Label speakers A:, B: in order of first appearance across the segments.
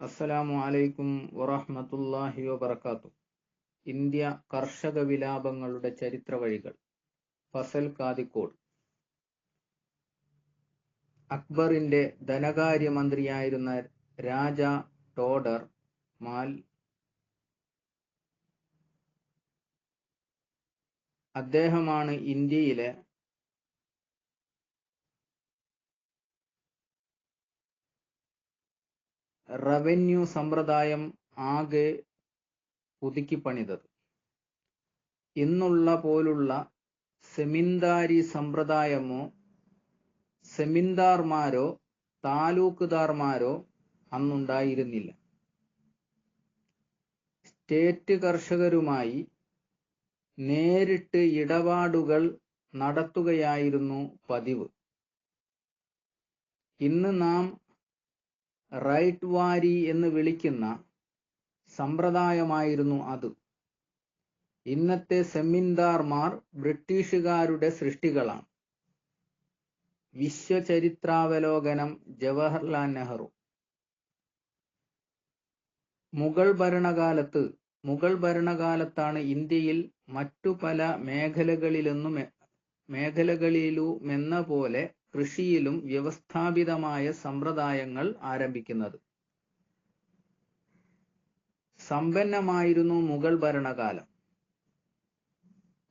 A: അസ്സലാമു അലൈക്കും വറഹ്മത്തുള്ളാഹി വബർക്കാത്തു ഇന്ത്യ കർഷക വിലാപങ്ങളുടെ ചരിത്ര വഴികൾ. ഫസൽ കാതിക്കോട്. അക്ബറിന്റെ ധനകാര്യമന്ത്രിയായിരുന്ന രാജ ടോഡർ മാൽ അദ്ദേഹമാണ് ഇന്ത്യയിലെ റവന്യൂ സമ്പ്രദായം ആകെ പുതുക്കി പണിതത്. ഇന്നുള്ള പോലുള്ള സെമിന്ദാരി സമ്പ്രദായമോ സെമിന്ദാർമാരോ താലൂക്ക്ദാർമാരോ അന്നുണ്ടായിരുന്നില്ല. സ്റ്റേറ്റ് കർഷകരുമായി നേരിട്ട് ഇടപാടുകൾ നടത്തുകയായിരുന്നു പതിവ്. ഇന്ന് നാം റൈറ്റ് വാരി എന്ന് വിളിക്കുന്ന സമ്പ്രദായമായിരുന്നു അത്. ഇന്നത്തെ സെമിന്ദാർമാർ ബ്രിട്ടീഷുകാരുടെ സൃഷ്ടികളാണ്. വിശ്വചരിത്രാവലോകനം ജവഹർലാൽ നെഹ്റു. മുഗൾ ഭരണകാലത്ത് മുഗൾ ഭരണകാലത്താണ് ഇന്ത്യയിൽ മറ്റു പല മേഖലകളിലെന്നും മേഖലകളിലുമെന്ന പോലെ കൃഷിയിലും വ്യവസ്ഥാപിതമായ സമ്പ്രദായങ്ങൾ ആരംഭിക്കുന്നത്. സമ്പന്നമായിരുന്നു മുഗൾ ഭരണകാലം.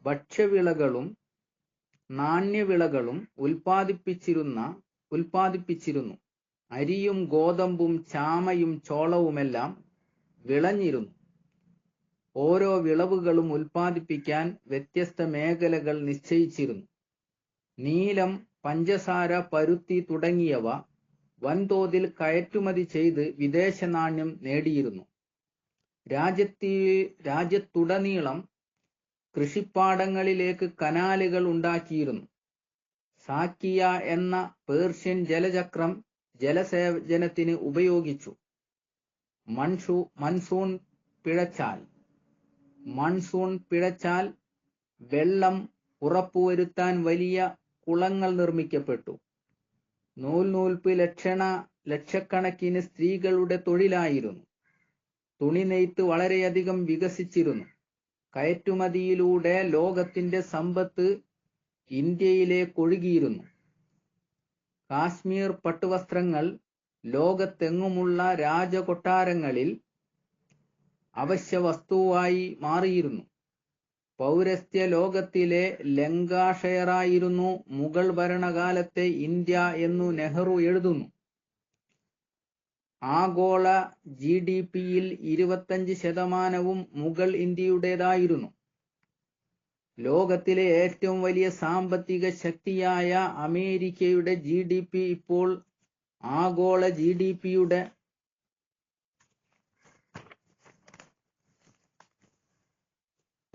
A: ഭക്ഷ്യവിളകളും നാണ്യവിളകളും ഉൽപ്പാദിപ്പിച്ചിരുന്ന ഉൽപ്പാദിപ്പിച്ചിരുന്നു. അരിയും ഗോതമ്പും ചാമയും ചോളവുമെല്ലാം വിളഞ്ഞിരുന്നു. ഓരോ വിളവുകളും ഉൽപ്പാദിപ്പിക്കാൻ വ്യത്യസ്ത മേഖലകൾ നിശ്ചയിച്ചിരുന്നു. നീലം പഞ്ചസാര പരുത്തി തുടങ്ങിയവ വൻതോതിൽ കയറ്റുമതി ചെയ്ത് വിദേശ നാണ്യം നേടിയിരുന്നു. രാജ്യത്തി രാജ്യത്തുടനീളം കൃഷിപ്പാടങ്ങളിലേക്ക് കനാലുകൾ ഉണ്ടാക്കിയിരുന്നു. സാക്കിയ എന്ന പേർഷ്യൻ ജലചക്രം ജലസേചനത്തിന് ഉപയോഗിച്ചു. മൺസൂ മൺസൂൺ പിഴച്ചാൽ. മൺസൂൺ പിഴച്ചാൽ വെള്ളം ഉറപ്പുവരുത്താൻ വലിയ കുളങ്ങൾ നിർമ്മിക്കപ്പെട്ടു. നൂൽ നൂൽപ്പ് ലക്ഷണ ലക്ഷക്കണക്കിന് സ്ത്രീകളുടെ തൊഴിലായിരുന്നു. തുണി നെയ്ത്ത് വളരെയധികം വികസിച്ചിരുന്നു. കയറ്റുമതിയിലൂടെ ലോകത്തിന്റെ സമ്പത്ത് ഇന്ത്യയിലേക്ക് ഒഴുകിയിരുന്നു കാശ്മീർ പട്ടുവസ്ത്രങ്ങൾ ലോകത്തെങ്ങുമുള്ള രാജകൊട്ടാരങ്ങളിൽ അവശ്യ വസ്തുവായി മാറിയിരുന്നു. പൗരസ്ത്യ ലോകത്തിലെ ലങ്കാഷെയറായിരുന്നു മുഗൾ ഭരണകാലത്തെ ഇന്ത്യ എന്നു നെഹ്റു എഴുതുന്നു. ആഗോള ജി ഡി പിയിൽ ഇരുപത്തഞ്ച് ശതമാനവും മുഗൾ ഇന്ത്യയുടേതായിരുന്നു. ലോകത്തിലെ ഏറ്റവും വലിയ സാമ്പത്തിക ശക്തിയായ അമേരിക്കയുടെ ജി ഡി പി ഇപ്പോൾ ആഗോള ജി ഡി പിയുടെ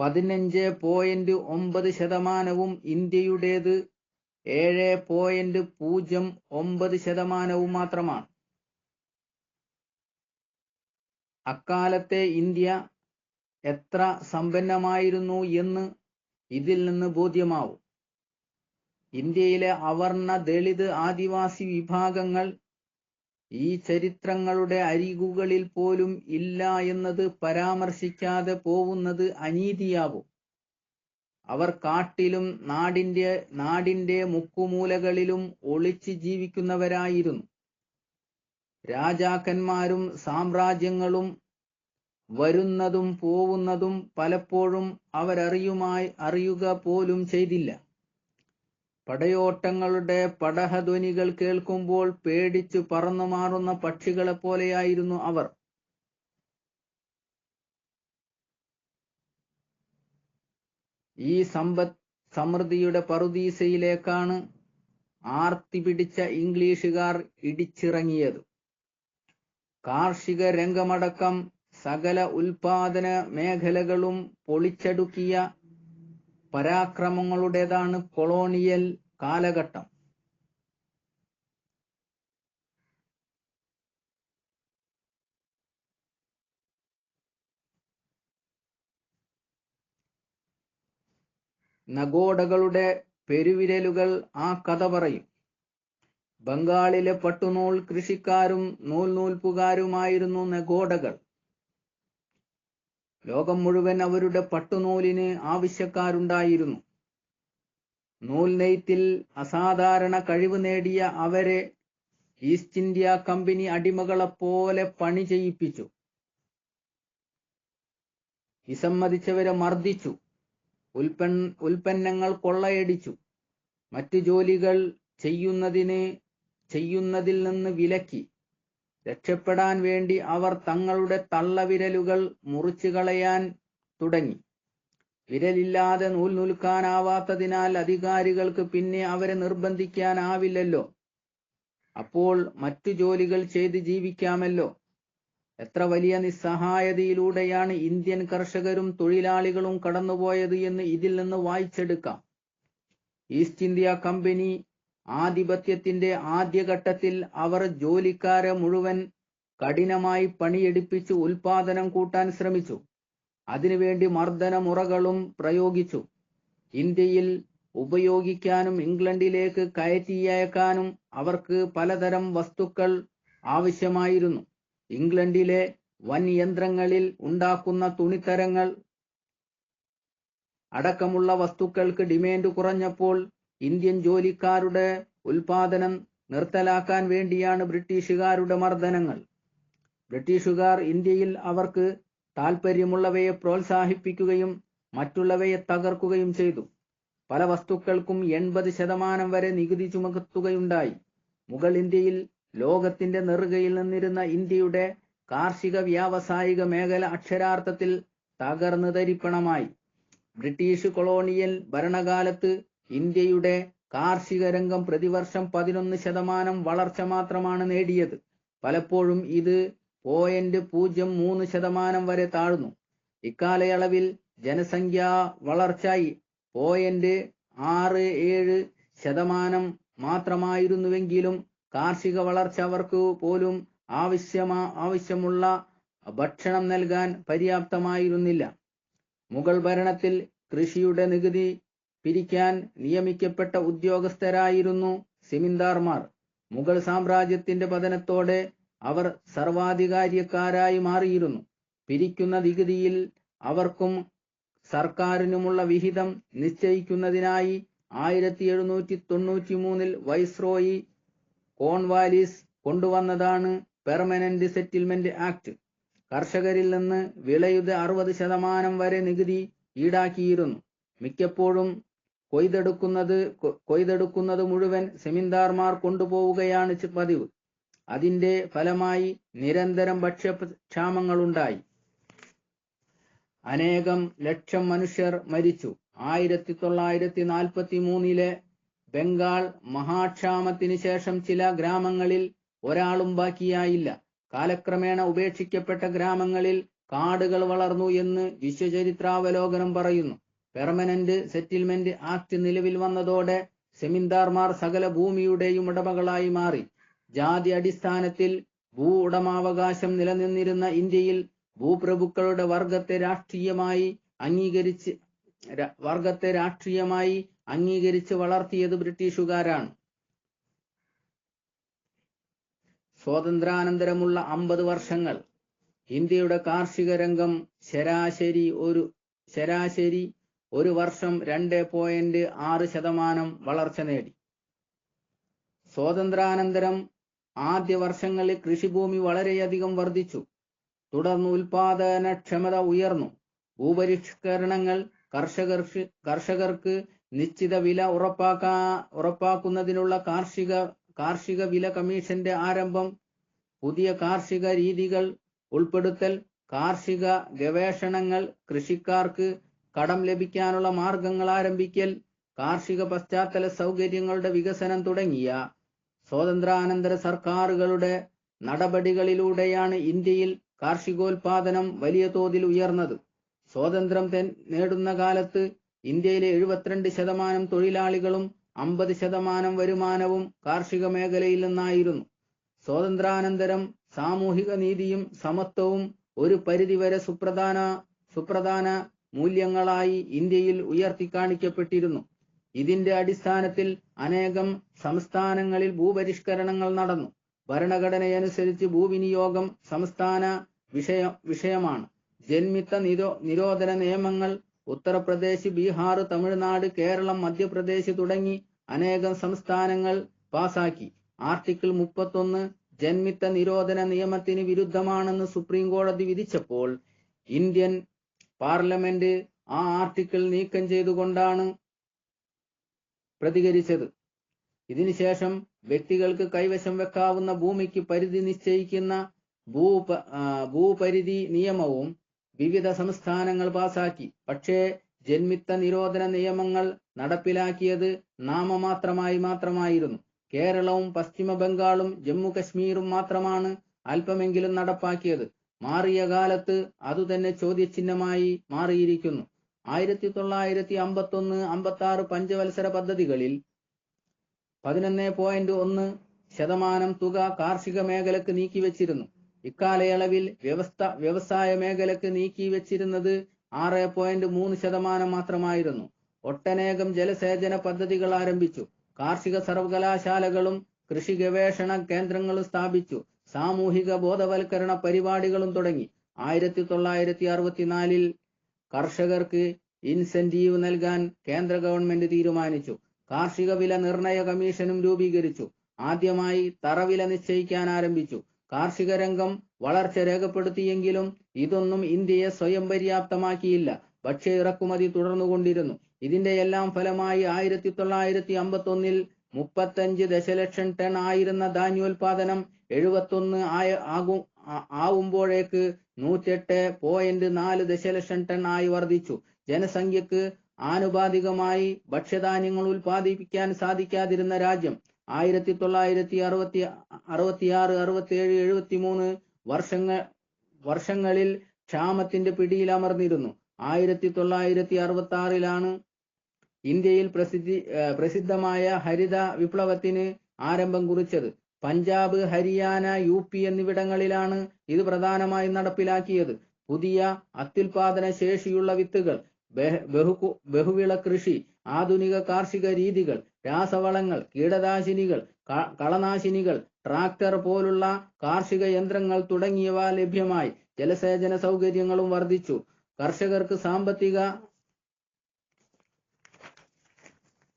A: പതിനഞ്ച് പോയിന്റ് ഒമ്പത് ശതമാനവും ഇന്ത്യയുടേത് ഏഴ് പോയിന്റ് പൂജ്യം ഒമ്പത് ശതമാനവും മാത്രമാണ്. അക്കാലത്തെ ഇന്ത്യ എത്ര സമ്പന്നമായിരുന്നു എന്ന് ഇതിൽ നിന്ന് ബോധ്യമാവും. ഇന്ത്യയിലെ അവർണ ദളിത് ആദിവാസി വിഭാഗങ്ങൾ ഈ ചരിത്രങ്ങളുടെ അരികുകളിൽ പോലും ഇല്ല എന്നത് പരാമർശിക്കാതെ പോവുന്നത് അനീതിയാവും. അവർ കാട്ടിലും നാടിന്റെ നാടിന്റെ മുക്കുമൂലകളിലും ഒളിച്ച് ജീവിക്കുന്നവരായിരുന്നു. രാജാക്കന്മാരും സാമ്രാജ്യങ്ങളും വരുന്നതും പോവുന്നതും പലപ്പോഴും അവരറിയുമായി അറിയുക പോലും ചെയ്തില്ല. പടയോട്ടങ്ങളുടെ പടഹധ്വനികൾ കേൾക്കുമ്പോൾ പേടിച്ചു പറന്നു മാറുന്ന പക്ഷികളെ പോലെയായിരുന്നു അവർ. ഈ സമ്പത്ത് സമൃദ്ധിയുടെ പറുദീസയിലേക്കാണ് ആർത്തി പിടിച്ച ഇംഗ്ലീഷുകാർ ഇടിച്ചിറങ്ങിയത്. കാർഷിക രംഗമടക്കം സകല ഉൽപാദന മേഖലകളും പൊളിച്ചടുക്കിയ പരാക്രമങ്ങളുടേതാണ് കൊളോണിയൽ കാലഘട്ടം. നഗോഡകളുടെ പെരുവിരലുകൾ ആ കഥ പറയും. ബംഗാളിലെ പട്ടുനൂൽ കൃഷിക്കാരും നൂൽ നൂൽപ്പുകാരുമായിരുന്നു നെഗോഡകൾ. ലോകം മുഴുവൻ അവരുടെ പട്ടുനൂലിന് ആവശ്യക്കാരുണ്ടായിരുന്നു. നൂൽ നെയ്ത്തിൽ അസാധാരണ കഴിവ് നേടിയ അവരെ ഈസ്റ്റ് ഇന്ത്യ കമ്പനി അടിമകളെ പോലെ പണി ചെയ്യിപ്പിച്ചു. വിസമ്മതിച്ചവരെ മർദ്ദിച്ചു. ഉൽപ്പൻ ഉൽപ്പന്നങ്ങൾ കൊള്ളയടിച്ചു. മറ്റു ജോലികൾ ചെയ്യുന്നതിന് ചെയ്യുന്നതിൽ നിന്ന് വിലക്കി. രക്ഷപ്പെടാൻ വേണ്ടി അവർ തങ്ങളുടെ തള്ളവിരലുകൾ മുറിച്ചു കളയാൻ തുടങ്ങി. വിരലില്ലാതെ നൂൽ നൂൽക്കാനാവാത്തതിനാൽ അധികാരികൾക്ക് പിന്നെ അവരെ നിർബന്ധിക്കാനാവില്ലല്ലോ. അപ്പോൾ മറ്റു ജോലികൾ ചെയ്ത് ജീവിക്കാമല്ലോ. എത്ര വലിയ നിസ്സഹായതയിലൂടെയാണ് ഇന്ത്യൻ കർഷകരും തൊഴിലാളികളും കടന്നുപോയത് എന്ന് ഇതിൽ നിന്ന് വായിച്ചെടുക്കാം. ഈസ്റ്റ് ഇന്ത്യ കമ്പനി ആധിപത്യത്തിന്റെ ആദ്യഘട്ടത്തിൽ അവർ ജോലിക്കാരെ മുഴുവൻ കഠിനമായി പണിയെടുപ്പിച്ച് ഉൽപാദനം കൂട്ടാൻ ശ്രമിച്ചു. അതിനുവേണ്ടി മർദ്ദനമുറകളും പ്രയോഗിച്ചു. ഇന്ത്യയിൽ ഉപയോഗിക്കാനും ഇംഗ്ലണ്ടിലേക്ക് കയറ്റിയയക്കാനും അവർക്ക് പലതരം വസ്തുക്കൾ ആവശ്യമായിരുന്നു. ഇംഗ്ലണ്ടിലെ വൻ യന്ത്രങ്ങളിൽ ഉണ്ടാക്കുന്ന തുണിത്തരങ്ങൾ അടക്കമുള്ള വസ്തുക്കൾക്ക് ഡിമാൻഡ് കുറഞ്ഞപ്പോൾ ഇന്ത്യൻ ജോലിക്കാരുടെ ഉൽപാദനം നിർത്തലാക്കാൻ വേണ്ടിയാണ് ബ്രിട്ടീഷുകാരുടെ മർദ്ദനങ്ങൾ. ബ്രിട്ടീഷുകാർ ഇന്ത്യയിൽ അവർക്ക് താൽപ്പര്യമുള്ളവയെ പ്രോത്സാഹിപ്പിക്കുകയും മറ്റുള്ളവയെ തകർക്കുകയും ചെയ്തു. പല വസ്തുക്കൾക്കും എൺപത് ശതമാനം വരെ നികുതി ചുമത്തുകയുണ്ടായി. മുഗൾ ഇന്ത്യയിൽ ലോകത്തിന്റെ നെറുകയിൽ നിന്നിരുന്ന ഇന്ത്യയുടെ കാർഷിക വ്യാവസായിക മേഖല അക്ഷരാർത്ഥത്തിൽ തകർന്നു തരിപ്പണമായി ബ്രിട്ടീഷ് കൊളോണിയൽ ഭരണകാലത്ത് ഇന്ത്യയുടെ കാർഷിക രംഗം പ്രതിവർഷം പതിനൊന്ന് ശതമാനം വളർച്ച മാത്രമാണ് നേടിയത്. പലപ്പോഴും ഇത് പോയിന്റ് പൂജ്യം മൂന്ന് ശതമാനം വരെ താഴ്ന്നു. ഇക്കാലയളവിൽ ജനസംഖ്യാ വളർച്ച പോയിന്റ് ആറ് ഏഴ് ശതമാനം മാത്രമായിരുന്നുവെങ്കിലും കാർഷിക വളർച്ച അവർക്ക് പോലും ആവശ്യമാ ആവശ്യമുള്ള ഭക്ഷണം നൽകാൻ പര്യാപ്തമായിരുന്നില്ല. മുഗൾ ഭരണത്തിൽ കൃഷിയുടെ നികുതി പിരിക്കാൻ നിയമിക്കപ്പെട്ട ഉദ്യോഗസ്ഥരായിരുന്നു സിമിന്ദാർമാർ. മുഗൾ സാമ്രാജ്യത്തിന്റെ പതനത്തോടെ അവർ സർവാധികാരിയക്കാരായി മാറിയിരുന്നു. പിരിക്കുന്ന നികുതിയിൽ അവർക്കും സർക്കാരിനുമുള്ള വിഹിതം നിശ്ചയിക്കുന്നതിനായി ആയിരത്തി എഴുന്നൂറ്റി തൊണ്ണൂറ്റി മൂന്നിൽ വൈസ്രോയി കോൺവാലിസ് കൊണ്ടുവന്നതാണ് പെർമനന്റ് സെറ്റിൽമെന്റ് ആക്ട്. കർഷകരിൽ നിന്ന് വിളയുടെ അറുപത് ശതമാനം വരെ നികുതി ഈടാക്കിയിരുന്നു. മിക്കപ്പോഴും കൊയ്തെടുക്കുന്നത് കൊയ്തെടുക്കുന്നത് മുഴുവൻ സെമിന്ദാർമാർ കൊണ്ടുപോവുകയാണ് പതിവ്. അതിന്റെ ഫലമായി നിരന്തരം ഭക്ഷ്യക്ഷാമങ്ങളുണ്ടായി. അനേകം ലക്ഷം മനുഷ്യർ മരിച്ചു. ആയിരത്തി തൊള്ളായിരത്തി നാൽപ്പത്തി മൂന്നിലെ ബംഗാൾ മഹാക്ഷാമത്തിന് ശേഷം ചില ഗ്രാമങ്ങളിൽ ഒരാളും ബാക്കിയായില്ല. കാലക്രമേണ ഉപേക്ഷിക്കപ്പെട്ട ഗ്രാമങ്ങളിൽ കാടുകൾ വളർന്നു എന്ന് വിശ്വചരിത്രാവലോകനം പറയുന്നു. പെർമനന്റ് സെറ്റിൽമെന്റ് ആക്ട് നിലവിൽ വന്നതോടെ സെമിന്ദാർമാർ സകല ഭൂമിയുടെയും ഉടമകളായി മാറി. ജാതി അടിസ്ഥാനത്തിൽ ഭൂ ഉടമാവകാശം നിലനിന്നിരുന്ന ഇന്ത്യയിൽ ഭൂപ്രഭുക്കളുടെ വർഗത്തെ രാഷ്ട്രീയമായി അംഗീകരിച്ച് വർഗത്തെ രാഷ്ട്രീയമായി അംഗീകരിച്ച് വളർത്തിയത് ബ്രിട്ടീഷുകാരാണ്. സ്വാതന്ത്ര്യാനന്തരമുള്ള അമ്പത് വർഷങ്ങൾ. ഇന്ത്യയുടെ കാർഷിക രംഗം ശരാശരി ഒരു ശരാശരി ഒരു വർഷം രണ്ട് പോയിന്റ് ആറ് ശതമാനം വളർച്ച നേടി. സ്വാതന്ത്ര്യാനന്തരം ആദ്യ വർഷങ്ങളിൽ കൃഷിഭൂമി വളരെയധികം വർദ്ധിച്ചു. തുടർന്ന് ഉൽപാദനക്ഷമത ഉയർന്നു. ഭൂപരിഷ്കരണങ്ങൾ കർഷകർക്ക് കർഷകർക്ക് നിശ്ചിത വില ഉറപ്പാക്കാ ഉറപ്പാക്കുന്നതിനുള്ള കാർഷിക കാർഷിക വില കമ്മീഷന്റെ ആരംഭം പുതിയ കാർഷിക രീതികൾ ഉൾപ്പെടുത്തൽ കാർഷിക ഗവേഷണങ്ങൾ കൃഷിക്കാർക്ക് കടം ലഭിക്കാനുള്ള മാർഗങ്ങൾ ആരംഭിക്കൽ കാർഷിക പശ്ചാത്തല സൗകര്യങ്ങളുടെ വികസനം തുടങ്ങിയ സ്വാതന്ത്ര്യാനന്തര സർക്കാരുകളുടെ നടപടികളിലൂടെയാണ് ഇന്ത്യയിൽ കാർഷികോൽപാദനം വലിയ തോതിൽ ഉയർന്നത്. സ്വാതന്ത്ര്യം നേടുന്ന കാലത്ത് ഇന്ത്യയിലെ എഴുപത്തിരണ്ട് ശതമാനം തൊഴിലാളികളും അമ്പത് ശതമാനം വരുമാനവും കാർഷിക മേഖലയിൽ നിന്നായിരുന്നു. സ്വാതന്ത്ര്യാനന്തരം സാമൂഹിക നീതിയും സമത്വവും ഒരു പരിധിവരെ സുപ്രധാന സുപ്രധാന മൂല്യങ്ങളായി ഇന്ത്യയിൽ ഉയർത്തിക്കാണിക്കപ്പെട്ടിരുന്നു ഇതിന്റെ അടിസ്ഥാനത്തിൽ അനേകം സംസ്ഥാനങ്ങളിൽ ഭൂപരിഷ്കരണങ്ങൾ നടന്നു. ഭരണഘടനയനുസരിച്ച് ഭൂവിനിയോഗം സംസ്ഥാന വിഷയ വിഷയമാണ്. ജന്മിത്ത നിരോ നിരോധന നിയമങ്ങൾ ഉത്തർപ്രദേശ് ബീഹാർ തമിഴ്നാട് കേരളം മധ്യപ്രദേശ് തുടങ്ങി അനേകം സംസ്ഥാനങ്ങൾ പാസാക്കി. ആർട്ടിക്കിൾ മുപ്പത്തൊന്ന് ജന്മിത്ത നിരോധന നിയമത്തിന് വിരുദ്ധമാണെന്ന് സുപ്രീം കോടതി വിധിച്ചപ്പോൾ ഇന്ത്യൻ പാർലമെന്റ് ആ ആർട്ടിക്കിൾ നീക്കം ചെയ്തുകൊണ്ടാണ് പ്രതികരിച്ചത്. ഇതിനുശേഷം വ്യക്തികൾക്ക് കൈവശം വെക്കാവുന്ന ഭൂമിക്ക് പരിധി നിശ്ചയിക്കുന്ന ഭൂ ഭൂപരിധി നിയമവും വിവിധ സംസ്ഥാനങ്ങൾ പാസാക്കി. പക്ഷേ ജന്മിത്ത നിരോധന നിയമങ്ങൾ നടപ്പിലാക്കിയത് നാമമാത്രമായി മാത്രമായിരുന്നു. കേരളവും പശ്ചിമ ബംഗാളും ജമ്മു കശ്മീരും മാത്രമാണ് അല്പമെങ്കിലും നടപ്പാക്കിയത്. മാറിയ കാലത്ത് അതുതന്നെ ചോദ്യചിഹ്നമായി മാറിയിരിക്കുന്നു. ആയിരത്തി തൊള്ളായിരത്തി അമ്പത്തി ഒന്ന് അമ്പത്തി ആറ് പഞ്ചവത്സര പദ്ധതികളിൽ പതിനൊന്ന് പോയിന്റ് ഒന്ന് ശതമാനം തുക കാർഷിക മേഖലക്ക് നീക്കിവെച്ചിരുന്നു ഇക്കാലയളവിൽ വ്യവസ്ഥ വ്യവസായ മേഖലക്ക് നീക്കിവെച്ചിരുന്നത് ആറ് പോയിന്റ് മൂന്ന് ശതമാനം മാത്രമായിരുന്നു. ഒട്ടനേകം ജലസേചന പദ്ധതികൾ ആരംഭിച്ചു. കാർഷിക സർവകലാശാലകളും കൃഷി ഗവേഷണ കേന്ദ്രങ്ങളും സ്ഥാപിച്ചു. സാമൂഹിക ബോധവൽക്കരണ പരിപാടികളും തുടങ്ങി. ആയിരത്തി തൊള്ളായിരത്തി അറുപത്തിനാലിൽ കർഷകർക്ക് ഇൻസെന്റീവ് നൽകാൻ കേന്ദ്ര ഗവൺമെന്റ് തീരുമാനിച്ചു. കാർഷിക വില നിർണയ കമ്മീഷനും രൂപീകരിച്ചു. ആദ്യമായി തറവില നിശ്ചയിക്കാൻ ആരംഭിച്ചു. കാർഷിക രംഗം വളർച്ച രേഖപ്പെടുത്തിയെങ്കിലും ഇതൊന്നും ഇന്ത്യയെ സ്വയം പര്യാപ്തമാക്കിയില്ല. ഭക്ഷ്യ ഇറക്കുമതി തുടർന്നുകൊണ്ടിരുന്നു. ഇതിന്റെ എല്ലാം ഫലമായി ആയിരത്തി തൊള്ളായിരത്തി അമ്പത്തി ഒന്നിൽ മുപ്പത്തഞ്ച് ദശലക്ഷം ടൺ ആയിരുന്ന ധാന്യോൽപാദനം എഴുപത്തൊന്ന് ആയ ആകും ആവുമ്പോഴേക്ക് നൂറ്റെട്ട് പോയിന്റ് നാല് ദശലക്ഷം ടൺ ആയി വർദ്ധിച്ചു. ജനസംഖ്യക്ക് ആനുപാതികമായി ഭക്ഷ്യധാന്യങ്ങൾ ഉൽപ്പാദിപ്പിക്കാൻ സാധിക്കാതിരുന്ന രാജ്യം ആയിരത്തി തൊള്ളായിരത്തി അറുപത്തി അറുപത്തിയാറ് അറുപത്തിയേഴ് എഴുപത്തി മൂന്ന് വർഷങ്ങൾ വർഷങ്ങളിൽ ക്ഷാമത്തിന്റെ പിടിയിൽ അമർന്നിരുന്നു. ആയിരത്തി തൊള്ളായിരത്തി അറുപത്തി ആറിലാണ് ഇന്ത്യയിൽ പ്രസിദ്ധി പ്രസിദ്ധമായ ഹരിത വിപ്ലവത്തിന് ആരംഭം കുറിച്ചത്. പഞ്ചാബ് ഹരിയാന യു പി എന്നിവിടങ്ങളിലാണ് ഇത് പ്രധാനമായും നടപ്പിലാക്കിയത്. പുതിയ അത്യുൽപാദന ശേഷിയുള്ള വിത്തുകൾ ബഹ- ബഹു ബഹുവിള കൃഷി ആധുനിക കാർഷിക രീതികൾ രാസവളങ്ങൾ കീടനാശിനികൾ കളനാശിനികൾ ട്രാക്ടർ പോലുള്ള കാർഷിക യന്ത്രങ്ങൾ തുടങ്ങിയവ ലഭ്യമായി. ജലസേചന സൗകര്യങ്ങളും വർദ്ധിച്ചു. കർഷകർക്ക് സാമ്പത്തിക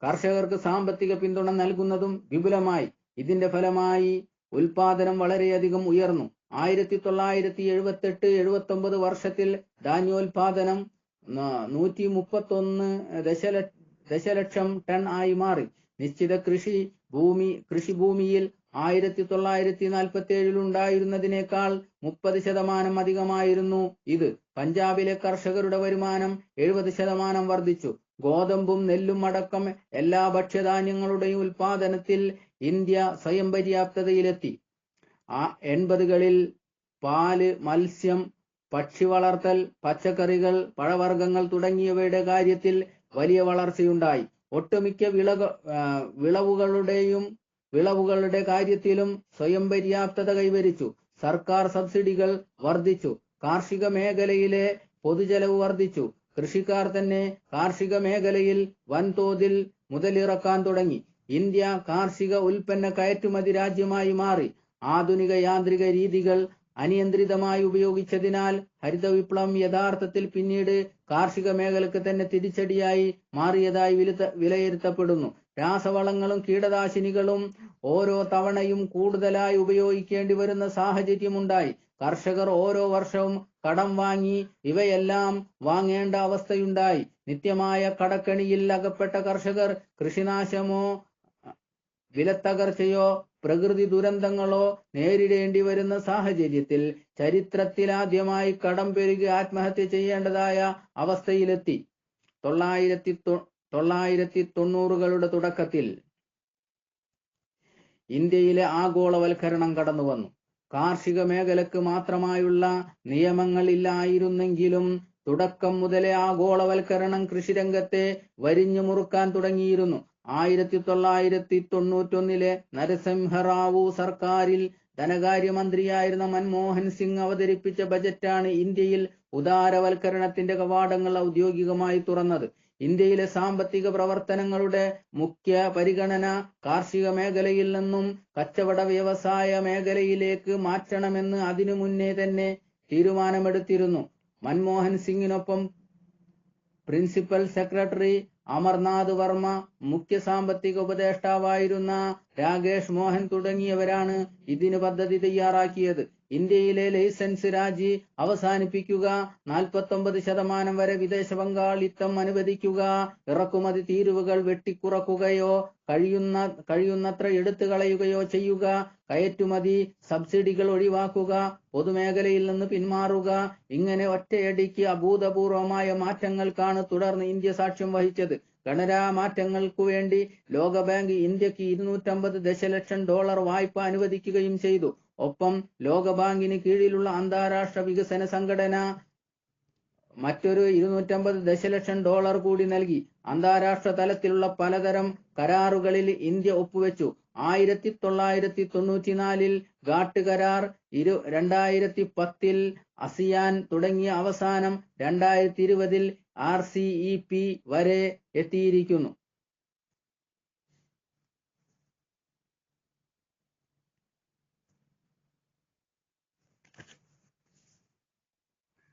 A: കർഷകർക്ക് സാമ്പത്തിക പിന്തുണ നൽകുന്നതും വിപുലമായി. ഇതിന്റെ ഫലമായി ഉൽപാദനം വളരെയധികം ഉയർന്നു. ആയിരത്തി തൊള്ളായിരത്തി എഴുപത്തി എട്ട് എഴുപത്തി ഒമ്പത് വർഷത്തിൽ ധാന്യോൽപാദനം നൂറ്റി മുപ്പത്തൊന്ന് ദശല ദശലക്ഷം ടൺ ആയി മാറി. നിശ്ചിത കൃഷി ഭൂമി കൃഷിഭൂമിയിൽ ആയിരത്തി തൊള്ളായിരത്തി നാൽപ്പത്തി ഏഴിൽ ഉണ്ടായിരുന്നതിനേക്കാൾ മുപ്പത് ശതമാനം അധികമായിരുന്നു ഇത്. പഞ്ചാബിലെ കർഷകരുടെ വരുമാനം എഴുപത് ശതമാനം വർദ്ധിച്ചു. ഗോതമ്പും നെല്ലും അടക്കം എല്ലാ ഭക്ഷ്യധാന്യങ്ങളുടെയും ഉൽപാദനത്തിൽ ഇന്ത്യ സ്വയം പര്യാപ്തതയിലെത്തി. ആ എൺപതുകളിൽ പാൽ മത്സ്യം പക്ഷി വളർത്തൽ പച്ചക്കറികൾ പഴവർഗങ്ങൾ തുടങ്ങിയവയുടെ കാര്യത്തിൽ വലിയ വളർച്ചയുണ്ടായി. ഒട്ടുമിക്ക വിളക വിളവുകളുടെയും വിളവുകളുടെ കാര്യത്തിലും സ്വയം പര്യാപ്തത കൈവരിച്ചു. സർക്കാർ സബ്സിഡികൾ വർദ്ധിച്ചു. കാർഷിക മേഖലയിലെ പൊതുചെലവ് വർദ്ധിച്ചു. കൃഷിക്കാർ തന്നെ കാർഷിക മേഖലയിൽ വൻതോതിൽ മുതലിറക്കാൻ തുടങ്ങി. ഇന്ത്യ കാർഷിക ഉൽപ്പന്ന കയറ്റുമതി രാജ്യമായി മാറി. ആധുനിക യാന്ത്രിക രീതികൾ അനിയന്ത്രിതമായി ഉപയോഗിച്ചതിനാൽ ഹരിത വിപ്ലവം യഥാർത്ഥത്തിൽ പിന്നീട് കാർഷിക മേഖലക്ക് തന്നെ തിരിച്ചടിയായി മാറിയതായി വിലയിരുത്തപ്പെടുന്നു. രാസവളങ്ങളും കീടനാശിനികളും ഓരോ തവണയും കൂടുതലായി ഉപയോഗിക്കേണ്ടി വരുന്ന സാഹചര്യമുണ്ടായി. കർഷകർ ഓരോ വർഷവും കടം വാങ്ങി ഇവയെല്ലാം വാങ്ങേണ്ട അവസ്ഥയുണ്ടായി. നിത്യമായ കടക്കണിയിൽ അകപ്പെട്ട കർഷകർ കൃഷിനാശമോ വിലത്തകർച്ചയോ പ്രകൃതി ദുരന്തങ്ങളോ നേരിടേണ്ടി വരുന്ന സാഹചര്യത്തിൽ ചരിത്രത്തിലാദ്യമായി കടം പെരുകി ആത്മഹത്യ ചെയ്യേണ്ടതായ അവസ്ഥയിലെത്തി. തൊള്ളായിരത്തി തൊള്ളായിരത്തി തൊണ്ണൂറുകളുടെ തുടക്കത്തിൽ ഇന്ത്യയിലെ ആഗോളവൽക്കരണം കടന്നു വന്നു കാർഷിക മേഖലക്ക് മാത്രമായുള്ള നിയമങ്ങൾ ഇല്ലായിരുന്നെങ്കിലും തുടക്കം മുതലേ ആഗോളവൽക്കരണം കൃഷിരംഗത്തെ വരിഞ്ഞു മുറുക്കാൻ തുടങ്ങിയിരുന്നു. ആയിരത്തി തൊള്ളായിരത്തി തൊണ്ണൂറ്റൊന്നിലെ നരസിംഹറാവു സർക്കാരിൽ ധനകാര്യമന്ത്രിയായിരുന്ന മൻമോഹൻ സിംഗ് അവതരിപ്പിച്ച ബജറ്റാണ് ഇന്ത്യയിൽ ഉദാരവൽക്കരണത്തിന്റെ കവാടങ്ങൾ ഔദ്യോഗികമായി തുറന്നത്. ഇന്ത്യയിലെ സാമ്പത്തിക പ്രവർത്തനങ്ങളുടെ മുഖ്യ പരിഗണന കാർഷിക മേഖലയിൽ നിന്നും കച്ചവട വ്യവസായ മേഖലയിലേക്ക് മാറ്റണമെന്ന് അതിനു മുന്നേ തന്നെ തീരുമാനമെടുത്തിരുന്നു. മൻമോഹൻ സിംഗിനൊപ്പം പ്രിൻസിപ്പൽ സെക്രട്ടറി അമർനാഥ് വർമ്മ മുഖ്യ സാമ്പത്തിക ഉപദേഷ്ടാവായിരുന്ന രാകേഷ് മോഹൻ തുടങ്ങിയവരാണ് ഇതിന് പദ്ധതി തയ്യാറാക്കിയത്. ഇന്ത്യയിലെ ലൈസൻസ് രാജി അവസാനിപ്പിക്കുക. നാൽപ്പത്തൊമ്പത് ശതമാനം വരെ വിദേശ പങ്കാളിത്തം അനുവദിക്കുക. ഇറക്കുമതി തീരുവകൾ വെട്ടിക്കുറക്കുകയോ കഴിയുന്ന കഴിയുന്നത്ര എടുത്തു കളയുകയോ ചെയ്യുക. കയറ്റുമതി സബ്സിഡികൾ ഒഴിവാക്കുക. പൊതുമേഖലയിൽ നിന്ന് പിന്മാറുക. ഇങ്ങനെ ഒറ്റയടിക്ക് അഭൂതപൂർവമായ മാറ്റങ്ങൾക്കാണ് തുടർന്ന് ഇന്ത്യ സാക്ഷ്യം വഹിച്ചത്. ഗണരാ മാറ്റങ്ങൾക്കു വേണ്ടി ലോകബാങ്ക് ഇന്ത്യയ്ക്ക് ഇരുന്നൂറ്റമ്പത് ദശലക്ഷം ഡോളർ വായ്പ അനുവദിക്കുകയും ചെയ്തു. ഒപ്പം ലോകബാങ്കിന് കീഴിലുള്ള അന്താരാഷ്ട്ര വികസന സംഘടന മറ്റൊരു ഇരുന്നൂറ്റമ്പത് ദശലക്ഷം ഡോളർ കൂടി നൽകി. അന്താരാഷ്ട്ര തലത്തിലുള്ള പലതരം കരാറുകളിൽ ഇന്ത്യ ഒപ്പുവെച്ചു. ആയിരത്തി തൊള്ളായിരത്തി തൊണ്ണൂറ്റിനാലിൽ ഘാട്ട് കരാർ ഇരു രണ്ടായിരത്തി പത്തിൽ അസിയാൻ തുടങ്ങിയ അവസാനം രണ്ടായിരത്തി ഇരുപതിൽ ആർ സി ഇ പി വരെ എത്തിയിരിക്കുന്നു.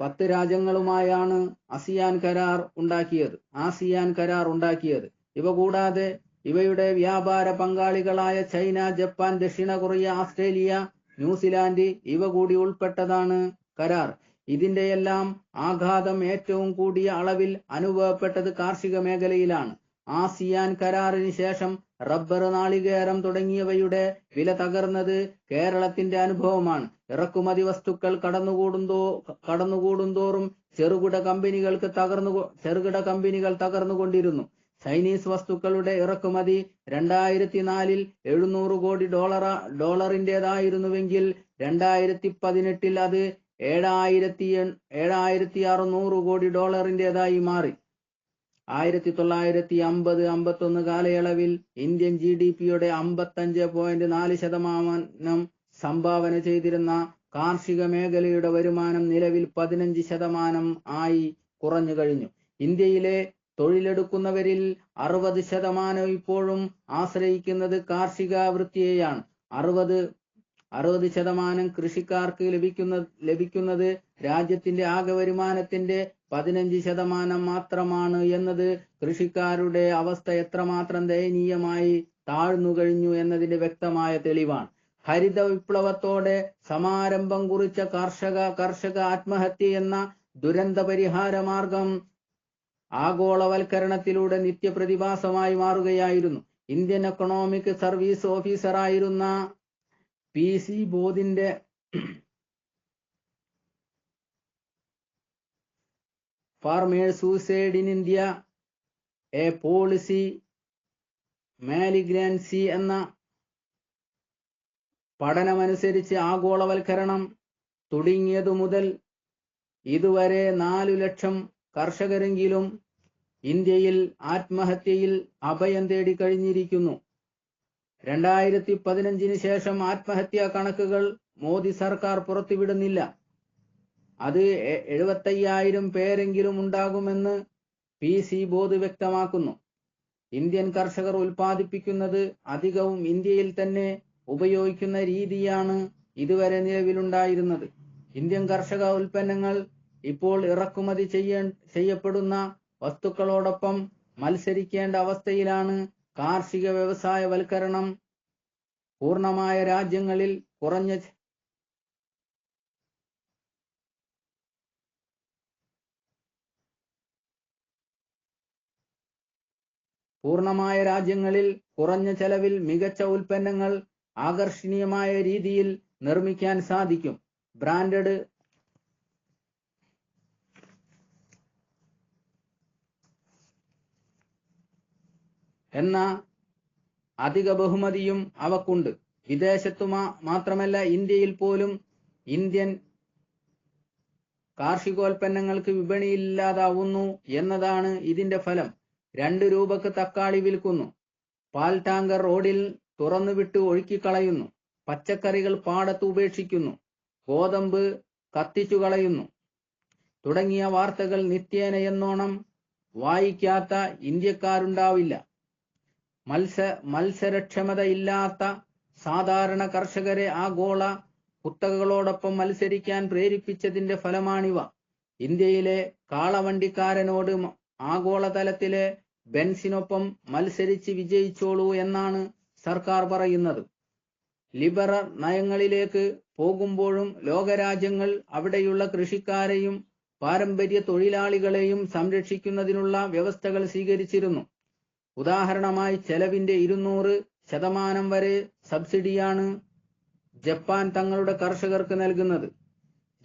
A: പത്ത് രാജ്യങ്ങളുമായാണ് അസിയാൻ കരാർ ഉണ്ടാക്കിയത്. ആസിയാൻ കരാർ ഉണ്ടാക്കിയത്. ഇവ കൂടാതെ ഇവയുടെ വ്യാപാര പങ്കാളികളായ ചൈന ജപ്പാൻ ദക്ഷിണ കൊറിയ ആസ്ട്രേലിയ ന്യൂസിലാൻഡ് ഇവ കൂടി ഉൾപ്പെട്ടതാണ് കരാർ. ഇതിന്റെയെല്ലാം ആഘാതം ഏറ്റവും കൂടിയ അളവിൽ അനുഭവപ്പെട്ടത് കാർഷിക മേഖലയിലാണ്. ആസിയാൻ കരാറിന് ശേഷം റബ്ബർ നാളികേരം തുടങ്ങിയവയുടെ വില തകർന്നത് കേരളത്തിന്റെ അനുഭവമാണ്. ഇറക്കുമതി വസ്തുക്കൾ കടന്നുകൂടുന്തോ കടന്നുകൂടുന്തോറും ചെറുകിട കമ്പനികൾക്ക് തകർന്നു ചെറുകിട കമ്പനികൾ തകർന്നുകൊണ്ടിരുന്നു ചൈനീസ് വസ്തുക്കളുടെ ഇറക്കുമതി രണ്ടായിരത്തി നാലിൽ എഴുന്നൂറ് കോടി ഡോളറ ഡോളറിന്റെതായിരുന്നുവെങ്കിൽ രണ്ടായിരത്തി പതിനെട്ടിൽ അത് ഏഴായിരത്തി ഏഴായിരത്തി അറുന്നൂറ് കോടി ഡോളറിന്റെതായി മാറി. ആയിരത്തി തൊള്ളായിരത്തി അമ്പത് അമ്പത്തൊന്ന് കാലയളവിൽ ഇന്ത്യൻ ജി ഡി പിയുടെ അമ്പത്തഞ്ച് പോയിന്റ് നാല് ശതമാനം സംഭാവന ചെയ്തിരുന്ന കാർഷിക മേഖലയുടെ വരുമാനം നിലവിൽ പതിനഞ്ച് ശതമാനം ആയി കുറഞ്ഞു കഴിഞ്ഞു. ഇന്ത്യയിലെ തൊഴിലെടുക്കുന്നവരിൽ അറുപത് ശതമാനം ഇപ്പോഴും ആശ്രയിക്കുന്നത് കാർഷിക വൃത്തിയെയാണ് അറുപത് അറുപത് ശതമാനം കൃഷിക്കാർക്ക് ലഭിക്കുന്ന ലഭിക്കുന്നത് രാജ്യത്തിന്റെ ആകെ വരുമാനത്തിന്റെ പതിനഞ്ച് ശതമാനം മാത്രമാണ് എന്നത് കൃഷിക്കാരുടെ അവസ്ഥ എത്രമാത്രം ദയനീയമായി താഴ്ന്നു കഴിഞ്ഞു എന്നതിന്റെ വ്യക്തമായ തെളിവാണ്. ഹരിത വിപ്ലവത്തോടെ സമാരംഭം കുറിച്ച കർഷക കർഷക ആത്മഹത്യ എന്ന ദുരന്ത പരിഹാര മാർഗം ആഗോളവൽക്കരണത്തിലൂടെ നിത്യപ്രതിഭാസമായി മാറുകയായിരുന്നു. ഇന്ത്യൻ എക്കണോമിക് സർവീസ് ഓഫീസറായിരുന്ന P. C. ബോധിന്റെ farmers suicide in India a policy malignancy എന്ന പഠനമനുസരിച്ച് ആഗോളവൽക്കരണം തുടങ്ങിയതു മുതൽ ഇതുവരെ നാലു ലക്ഷം കർഷകരെങ്കിലും ഇന്ത്യയിൽ ആത്മഹത്യയിൽ അഭയം തേടി കഴിഞ്ഞിരിക്കുന്നു. രണ്ടായിരത്തി പതിനഞ്ചിന് ശേഷം ആത്മഹത്യാ കണക്കുകൾ മോദി സർക്കാർ പുറത്തുവിടുന്നില്ല. അത് എഴുപത്തയ്യായിരം പേരെങ്കിലും ഉണ്ടാകുമെന്ന് പി സി ബോധ് വ്യക്തമാക്കുന്നു. ഇന്ത്യൻ കർഷകർ ഉൽപ്പാദിപ്പിക്കുന്നത് അധികവും ഇന്ത്യയിൽ തന്നെ ഉപയോഗിക്കുന്ന രീതിയാണ് ഇതുവരെ നിലവിലുണ്ടായിരുന്നത്. ഇന്ത്യൻ കർഷക ഉൽപ്പന്നങ്ങൾ ഇപ്പോൾ ഇറക്കുമതി ചെയ്യ ചെയ്യപ്പെടുന്ന വസ്തുക്കളോടൊപ്പം മത്സരിക്കേണ്ട അവസ്ഥയിലാണ് കാർഷിക വ്യവസായ വൽക്കരണം പൂർണമായ രാജ്യങ്ങളിൽ കുറഞ്ഞ പൂർണമായ രാജ്യങ്ങളിൽ കുറഞ്ഞ ചെലവിൽ മികച്ച ഉൽപ്പന്നങ്ങൾ ആകർഷണീയമായ രീതിയിൽ നിർമ്മിക്കാൻ സാധിക്കും. ബ്രാൻഡഡ് എന്ന അധിക ബഹുമതിയും അവക്കുണ്ട്. വിദേശത്തു മാത്രമല്ല ഇന്ത്യയിൽ പോലും ഇന്ത്യൻ കാർഷികോൽപ്പന്നങ്ങൾക്ക് വിപണിയില്ലാതാവുന്നു എന്നതാണ് ഇതിന്റെ ഫലം. രണ്ട് രൂപക്ക് തക്കാളി വിൽക്കുന്നു. പാൽ ടാങ്കർ റോഡിൽ തുറന്നുവിട്ട് ഒഴുക്കിക്കളയുന്നു. പച്ചക്കറികൾ പാടത്ത് ഉപേക്ഷിക്കുന്നു. ഗോതമ്പ് കത്തിച്ചു കളയുന്നു. തുടങ്ങിയ വാർത്തകൾ നിത്യേന എന്നോണം വായിക്കാത്ത ഇന്ത്യക്കാരുണ്ടാവില്ല. മത്സ മത്സരക്ഷമതയില്ലാത്ത സാധാരണ കർഷകരെ ആഗോള കുത്തകകളോടൊപ്പം മത്സരിക്കാൻ പ്രേരിപ്പിച്ചതിന്റെ ഫലമാണിവ. ഇന്ത്യയിലെ കാളവണ്ടിക്കാരനോട് ആഗോളതലത്തിലെ ബെൻസിനൊപ്പം മത്സരിച്ച് വിജയിച്ചോളൂ എന്നാണ് സർക്കാർ പറയുന്നത്. ലിബറൽ നയങ്ങളിലേക്ക് പോകുമ്പോഴും ലോകരാജ്യങ്ങൾ അവിടെയുള്ള കൃഷിക്കാരെയും പാരമ്പര്യ തൊഴിലാളികളെയും സംരക്ഷിക്കുന്നതിനുള്ള വ്യവസ്ഥകൾ സ്വീകരിച്ചിരുന്നു. ഉദാഹരണമായി ചെലവിന്റെ ഇരുന്നൂറ് ശതമാനം വരെ സബ്സിഡിയാണ് ജപ്പാൻ തങ്ങളുടെ കർഷകർക്ക് നൽകുന്നത്.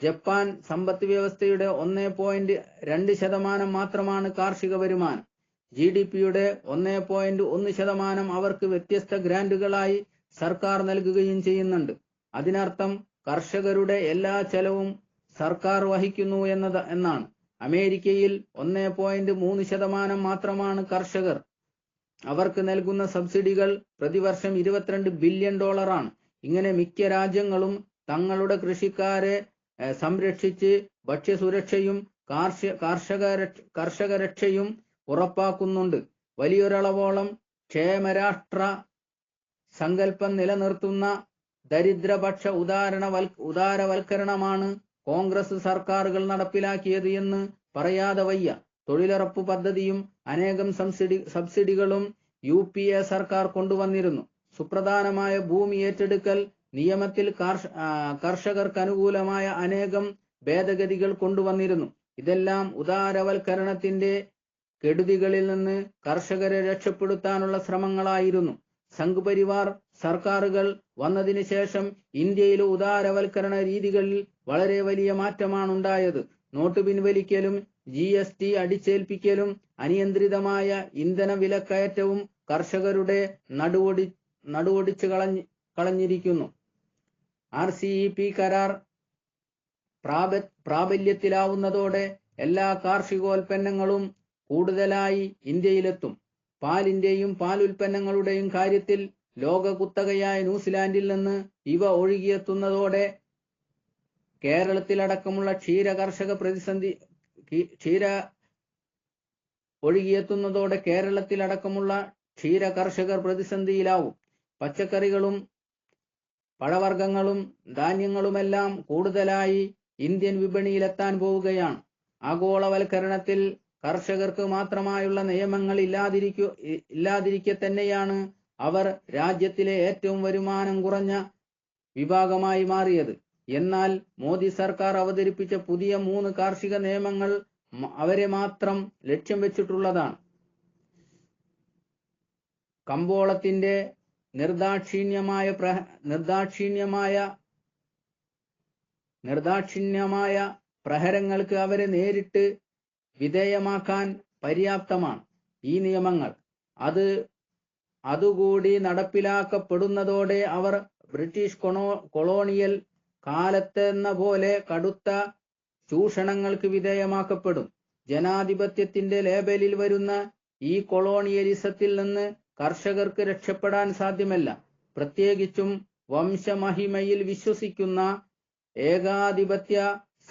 A: ജപ്പാൻ സമ്പദ് വ്യവസ്ഥയുടെ ഒന്നേ പോയിന്റ് രണ്ട് ശതമാനം മാത്രമാണ് കാർഷിക വരുമാനം. ജി ഡി പിയുടെ ഒന്നേ പോയിന്റ് ഒന്ന് ശതമാനം അവർക്ക് വ്യത്യസ്ത ഗ്രാന്റുകളായി സർക്കാർ നൽകുകയും ചെയ്യുന്നുണ്ട്. അതിനർത്ഥം കർഷകരുടെ എല്ലാ ചെലവും സർക്കാർ വഹിക്കുന്നു എന്നത് എന്നാണ്. അമേരിക്കയിൽ ഒന്നേ പോയിന്റ് മൂന്ന് ശതമാനം മാത്രമാണ് കർഷകർ. അവർക്ക് നൽകുന്ന സബ്സിഡികൾ പ്രതിവർഷം ഇരുപത്തിരണ്ട് ബില്യൺ ഡോളറാണ്. ഇങ്ങനെ മിക്ക രാജ്യങ്ങളും തങ്ങളുടെ കൃഷിക്കാരെ സംരക്ഷിച്ച് ഭക്ഷ്യസുരക്ഷയും കാർഷിക കർഷക കർഷകരക്ഷയും കർഷക രക്ഷയും ഉറപ്പാക്കുന്നുണ്ട്. വലിയൊരളവോളം ക്ഷേമരാഷ്ട്ര സങ്കല്പം നിലനിർത്തുന്ന ദരിദ്രപക്ഷ ഉദാഹരണ ഉദാരവൽക്കരണമാണ് കോൺഗ്രസ് സർക്കാരുകൾ നടപ്പിലാക്കിയത് എന്ന് പറയാതെ വയ്യ. തൊഴിലുറപ്പ് പദ്ധതിയും അനേകം സബ്സിഡി സബ്സിഡികളും യു പി എ സർക്കാർ കൊണ്ടുവന്നിരുന്നു. സുപ്രധാനമായ ഭൂമി ഏറ്റെടുക്കൽ നിയമത്തിൽ കാർഷ- കർഷകർക്ക് അനുകൂലമായ അനേകം ഭേദഗതികൾ കൊണ്ടുവന്നിരുന്നു. ഇതെല്ലാം ഉദാരവൽക്കരണത്തിന്റെ കെടുതികളിൽ നിന്ന് കർഷകരെ രക്ഷപ്പെടുത്താനുള്ള ശ്രമങ്ങളായിരുന്നു. സംഘ് പരിവാർ സർക്കാരുകൾ വന്നതിന് ശേഷം ഇന്ത്യയിലെ ഉദാരവൽക്കരണ രീതികളിൽ വളരെ വലിയ മാറ്റമാണ് ഉണ്ടായത് നോട്ട് പിൻവലിക്കലും ജി എസ് ടി അടിച്ചേൽപ്പിക്കലും അനിയന്ത്രിതമായ ഇന്ധന വിലക്കയറ്റവും കർഷകരുടെ നടുവൊടി നടുവൊടിച്ച് കളഞ്ഞ് കളഞ്ഞിരിക്കുന്നു. ആർ സി ഇ പി കരാർ പ്രാബ പ്രാബല്യത്തിലാവുന്നതോടെ എല്ലാ കാർഷികോൽപ്പന്നങ്ങളും കൂടുതലായി ഇന്ത്യയിലെത്തും. പാലിന്റെയും പാൽ ഉൽപ്പന്നങ്ങളുടെയും കാര്യത്തിൽ ലോക കുത്തകയായ ന്യൂസിലാൻഡിൽ നിന്ന് ഇവ ഒഴുകിയെത്തുന്നതോടെ കേരളത്തിലടക്കമുള്ള ക്ഷീര കർഷക പ്രതിസന്ധി ക്ഷീര ഒഴുകിയെത്തുന്നതോടെ കേരളത്തിലടക്കമുള്ള ക്ഷീര കർഷകർ പ്രതിസന്ധിയിലാവും. പച്ചക്കറികളും പഴവർഗങ്ങളും ധാന്യങ്ങളുമെല്ലാം കൂടുതലായി ഇന്ത്യൻ വിപണിയിലെത്താൻ പോവുകയാണ്. ആഗോളവൽക്കരണത്തിൽ കർഷകർക്ക് മാത്രമായുള്ള നിയമങ്ങൾ ഇല്ലാതിരിക്കു ഇല്ലാതിരിക്കെ തന്നെയാണ് അവർ രാജ്യത്തിലെ ഏറ്റവും വരുമാനം കുറഞ്ഞ വിഭാഗമായി മാറിയത്. എന്നാൽ മോദി സർക്കാർ അവതരിപ്പിച്ച പുതിയ മൂന്ന് കാർഷിക നിയമങ്ങൾ അവരെ മാത്രം ലക്ഷ്യം വെച്ചിട്ടുള്ളതാണ്. കമ്പോളത്തിന്റെ നിർദാക്ഷിണ്യമായ പ്ര നിർദാക്ഷിണ്യമായ നിർദാക്ഷിണ്യമായ പ്രഹരങ്ങൾക്ക് അവരെ നേരിട്ട് വിധേയമാക്കാൻ പര്യാപ്തമാണ് ഈ നിയമങ്ങൾ. അത് അതുകൂടി നടപ്പിലാക്കപ്പെടുന്നതോടെ അവർ ബ്രിട്ടീഷ് കൊണോ കൊളോണിയൽ കാലത്തെന്ന പോലെ കടുത്ത ചൂഷണങ്ങൾക്ക് വിധേയമാക്കപ്പെടും. ജനാധിപത്യത്തിന്റെ ലേബലിൽ വരുന്ന ഈ കൊളോണിയലിസത്തിൽ നിന്ന് കർഷകർക്ക് രക്ഷപ്പെടാൻ സാധ്യമല്ല. പ്രത്യേകിച്ചും വംശമഹിമയിൽ വിശ്വസിക്കുന്ന ഏകാധിപത്യ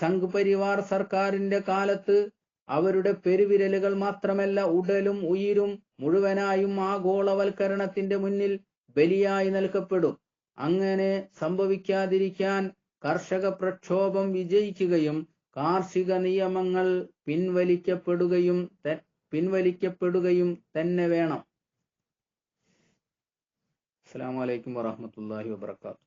A: സംഘ് പരിവാർ സർക്കാരിന്റെ കാലത്ത് അവരുടെ പെരുവിരലുകൾ മാത്രമല്ല ഉടലും ഉയിരും മുഴുവനായും ആഗോളവൽക്കരണത്തിന്റെ മുന്നിൽ ബലിയായി നൽകപ്പെടും. അങ്ങനെ സംഭവിക്കാതിരിക്കാൻ കർഷക പ്രക്ഷോഭം വിജയിക്കുകയും കാർഷിക നിയമങ്ങൾ പിൻവലിക്കപ്പെടുകയും പിൻവലിക്കപ്പെടുകയും തന്നെ വേണം. അസ്സാം വലൈക്കും വാഹമത്തല്ലാഹി വബറകാതുഹു.